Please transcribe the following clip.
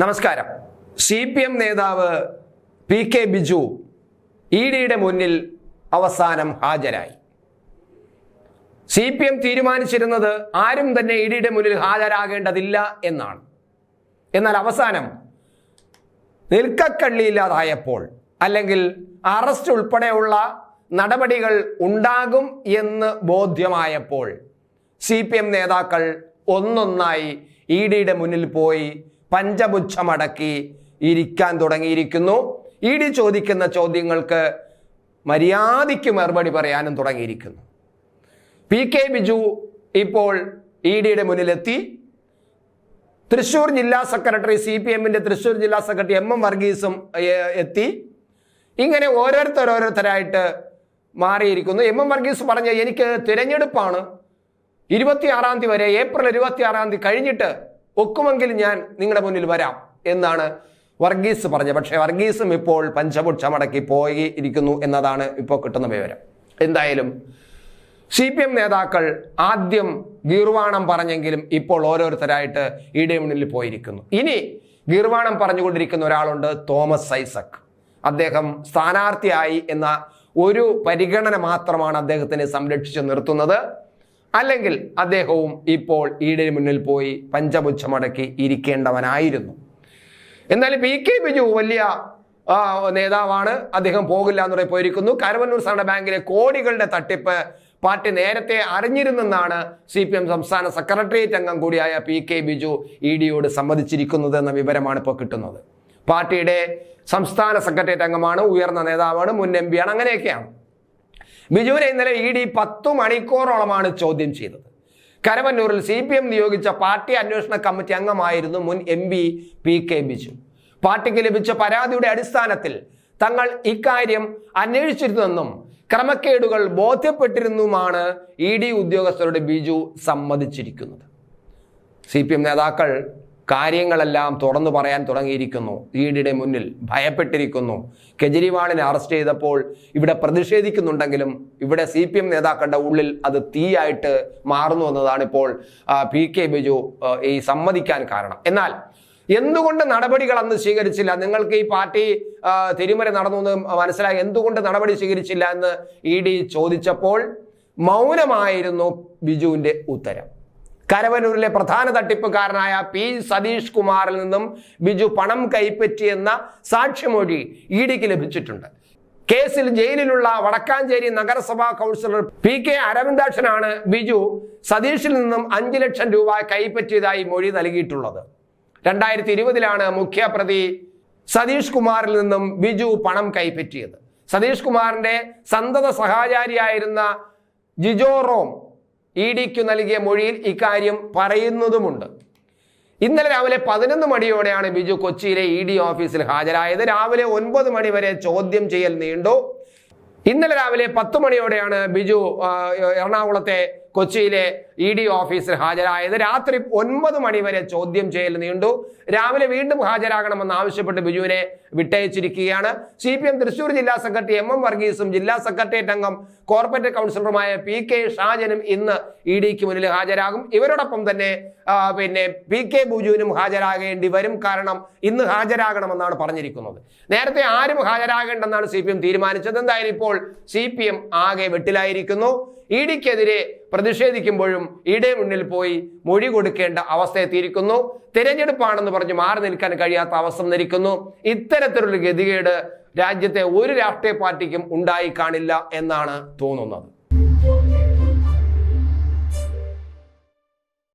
നമസ്കാരം. C P M നേതാവ് P K Biju E ഡിയുടെ മുന്നിൽ അവസാനം ഹാജരായി. സി പി എം തീരുമാനിച്ചിരുന്നത് ആരും തന്നെ ഇ ഡിയുടെ മുന്നിൽ ഹാജരാകേണ്ടതില്ല എന്നാണ്. എന്നാൽ അവസാനം നിൽക്കക്കള്ളിയില്ലാതായപ്പോൾ അല്ലെങ്കിൽ അറസ്റ്റ് ഉൾപ്പെടെയുള്ള നടപടികൾ ഉണ്ടാകും എന്ന് ബോധ്യമായപ്പോൾ സി പി എം നേതാക്കൾ ഒന്നൊന്നായി ഇ ഡിയുടെ മുന്നിൽ പോയി പഞ്ചപുച്ഛമടക്കി ഇരിക്കാൻ തുടങ്ങിയിരിക്കുന്നു. ഇടി ചോദിക്കുന്ന ചോദ്യങ്ങൾക്ക് മര്യാദയ്ക്ക് മറുപടി പറയാനും തുടങ്ങിയിരിക്കുന്നു. പി കെ ബിജു ഇപ്പോൾ ഇ ഡിയുടെ മുന്നിലെത്തി. തൃശൂർ ജില്ലാ സെക്രട്ടറി സി പി എമ്മിന്റെ തൃശൂർ ജില്ലാ സെക്രട്ടറി എം എം വർഗീസും എത്തി. ഇങ്ങനെ ഓരോരുത്തർ ഓരോരുത്തരായിട്ട് മാറിയിരിക്കുന്നു. എം എം വർഗീസ് പറഞ്ഞ എനിക്ക് തിരഞ്ഞെടുപ്പാണ്. ഇരുപത്തിയാറാം തീയതി വരെ ഏപ്രിൽ ഇരുപത്തിയാറാം തീയതി കഴിഞ്ഞിട്ട് ഒക്കുമെങ്കിൽ ഞാൻ നിങ്ങളുടെ മുന്നിൽ വരാം എന്നാണ് വർഗീസ് പറഞ്ഞത്. പക്ഷേ വർഗീസും ഇപ്പോൾ പഞ്ചപുക്ഷമടക്കി പോയി ഇരിക്കുന്നു എന്നതാണ് ഇപ്പോൾ കിട്ടുന്ന വിവരം. എന്തായാലും സി പി എം നേതാക്കൾ ആദ്യം ഗീർവാണം പറഞ്ഞെങ്കിലും ഇപ്പോൾ ഓരോരുത്തരായിട്ട് ഇയുടെ മുന്നിൽ പോയിരിക്കുന്നു. ഇനി ഗീർവാണം പറഞ്ഞുകൊണ്ടിരിക്കുന്ന ഒരാളുണ്ട് തോമസ് ഐസക്. അദ്ദേഹം സ്ഥാനാർത്ഥിയായി എന്ന ഒരു പരിഗണന മാത്രമാണ് അദ്ദേഹത്തിനെ സംരക്ഷിച്ചു നിർത്തുന്നത്. അല്ലെങ്കിൽ അദ്ദേഹവും ഇപ്പോൾ ഈടിന് മുന്നിൽ പോയി പഞ്ചപുച്ഛമടക്കി ഇരിക്കേണ്ടവനായിരുന്നു. എന്നാൽ പി കെ ബിജു വലിയ നേതാവാണ്. അദ്ദേഹം പോകില്ല എന്ന് പറയും പോയിരിക്കുന്നു കരുവന്നൂർ സഹകരണ ബാങ്കിലെ കോടികളുടെ തട്ടിപ്പ് പാർട്ടി നേരത്തെ അറിഞ്ഞിരുന്നെന്നാണ് സി പി എം സംസ്ഥാന സെക്രട്ടേറിയറ്റ് അംഗം കൂടിയായ പി കെ ബിജു ഇ ഡിയോട് സമ്മതിച്ചിരിക്കുന്നത് എന്ന വിവരമാണ് ഇപ്പോൾ കിട്ടുന്നത്. പാർട്ടിയുടെ സംസ്ഥാന സെക്രട്ടേറിയറ്റ് അംഗമാണ് ഉയർന്ന നേതാവാണ് മുൻ എം പിയാണ് അങ്ങനെയൊക്കെയാണ്. ബിജുവിനെ ഇന്നലെ ഇ ഡി പത്തു മണിക്കൂറോളമാണ് ചോദ്യം ചെയ്തത്. കരമന്നൂരിൽ സി പി എം നിയോഗിച്ച പാർട്ടി അന്വേഷണ കമ്മിറ്റി അംഗമായിരുന്നു മുൻ M P P K Biju. പാർട്ടിക്ക് ലഭിച്ച പരാതിയുടെ അടിസ്ഥാനത്തിൽ തങ്ങൾ ഇക്കാര്യം അന്വേഷിച്ചിരുന്നെന്നും ക്രമക്കേടുകൾ ബോധ്യപ്പെട്ടിരുന്നുമാണ് ഇ ഡി ഉദ്യോഗസ്ഥരുടെ ബിജു സമ്മതിച്ചിരിക്കുന്നത്. സി പി എം നേതാക്കൾ കാര്യങ്ങളെല്ലാം തുറന്നു പറയാൻ തുടങ്ങിയിരിക്കുന്നു. ഈഡിയുടെ ഡിയുടെ മുന്നിൽ ഭയപ്പെട്ടിരിക്കുന്നു. കെജ്രിവാളിനെ അറസ്റ്റ് ചെയ്തപ്പോൾ ഇവിടെ പ്രതിഷേധിക്കുന്നുണ്ടെങ്കിലും ഇവിടെ സി പി എം നേതാക്കളുടെ ഉള്ളിൽ അത് തീയായിട്ട് മാറുന്നു എന്നതാണ് ഇപ്പോൾ പി കെ ബിജു ഈ സമ്മതിക്കാൻ കാരണം. എന്നാൽ എന്തുകൊണ്ട് നടപടികൾ അന്ന് സ്വീകരിച്ചില്ല? നിങ്ങൾക്ക് ഈ പാർട്ടി ആ, തിരിമറി നടന്നു എന്ന് മനസ്സിലായി. എന്തുകൊണ്ട് നടപടി സ്വീകരിച്ചില്ല എന്ന് ഇ ഡി ചോദിച്ചപ്പോൾ മൗനമായിരുന്നു ബിജുവിന്റെ ഉത്തരം. കരവനൂരിലെ പ്രധാന തട്ടിപ്പുകാരനായ പി സതീഷ് കുമാറിൽ നിന്നും ബിജു പണം കൈപ്പറ്റിയെന്ന സാക്ഷ്യമൊഴി ഇ ഡിക്ക് ലഭിച്ചിട്ടുണ്ട്. കേസിൽ ജയിലിലുള്ള വടക്കാഞ്ചേരി നഗരസഭാ കൗൺസിലർ പി കെ അരവിന്ദാക്ഷനാണ് ബിജു സതീഷിൽ നിന്നും അഞ്ചു ലക്ഷം രൂപ കൈപ്പറ്റിയതായി മൊഴി നൽകിയിട്ടുള്ളത്. രണ്ടായിരത്തി ഇരുപതിലാണ് മുഖ്യപ്രതി സതീഷ് കുമാറിൽ നിന്നും ബിജു പണം കൈപ്പറ്റിയത്. സതീഷ് കുമാറിന്റെ സന്തത സഹചാരിയായിരുന്ന ജിജോ റോം ഇ ഡിക്ക് നൽകിയ മൊഴിയിൽ ഇക്കാര്യം പറയുന്നതുമുണ്ട്. ഇന്നലെ രാവിലെ പതിനൊന്ന് മണിയോടെയാണ് ബിജു കൊച്ചിയിലെ ഇ ഡി ഓഫീസിൽ ഹാജരായത്. രാവിലെ ഒൻപത് മണി വരെ ചോദ്യം ചെയ്യൽ നീണ്ടു. ഇന്നലെ രാവിലെ പത്ത് മണിയോടെയാണ് ബിജു എറണാകുളത്തെ കൊച്ചിയിലെ ഇ ഡി ഓഫീസിൽ ഹാജരായത്. രാത്രി ഒൻപത് മണിവരെ ചോദ്യം ചെയ്യൽ നീണ്ടു. രാവിലെ വീണ്ടും ഹാജരാകണമെന്ന് ആവശ്യപ്പെട്ട് ബിജുവിനെ വിട്ടയച്ചിരിക്കുകയാണ്. സി പി എം തൃശൂർ ജില്ലാ സെക്രട്ടറി എം എം വർഗീസും ജില്ലാ സെക്രട്ടേറിയറ്റ് അംഗം കോർപ്പറേറ്റ് കൗൺസിലറുമായ പി കെ ഷാജനും ഇന്ന് ഇ ഡിക്ക് മുന്നിൽ ഹാജരാകും. ഇവരോടൊപ്പം തന്നെ പിന്നെ പി കെ ബുജുവിനും ഹാജരാകേണ്ടി വരും. കാരണം ഇന്ന് ഹാജരാകണമെന്നാണ് പറഞ്ഞിരിക്കുന്നത്. നേരത്തെ ആരും ഹാജരാകേണ്ടെന്നാണ് സി പി എം തീരുമാനിച്ചത്. എന്തായാലും ഇപ്പോൾ സി പി എം ആകെ വെട്ടിലായിരിക്കുന്നു. ഇ ഡിക്കെതിരെ പ്രതിഷേധിക്കുമ്പോഴും ഇയുടെ മുന്നിൽ പോയി മൊഴി കൊടുക്കേണ്ട അവസ്ഥ എത്തിയിരിക്കുന്നു. തിരഞ്ഞെടുപ്പാണെന്ന് പറഞ്ഞ് മാറി നിൽക്കാൻ കഴിയാത്ത അവസ്ഥ നിൽക്കുന്നു ഇത്തരത്തിലുള്ള ഗതികേട് രാജ്യത്തെ ഒരു രാഷ്ട്രീയ പാർട്ടിക്കും ഉണ്ടായി കാണില്ല എന്നാണ് തോന്നുന്നത്.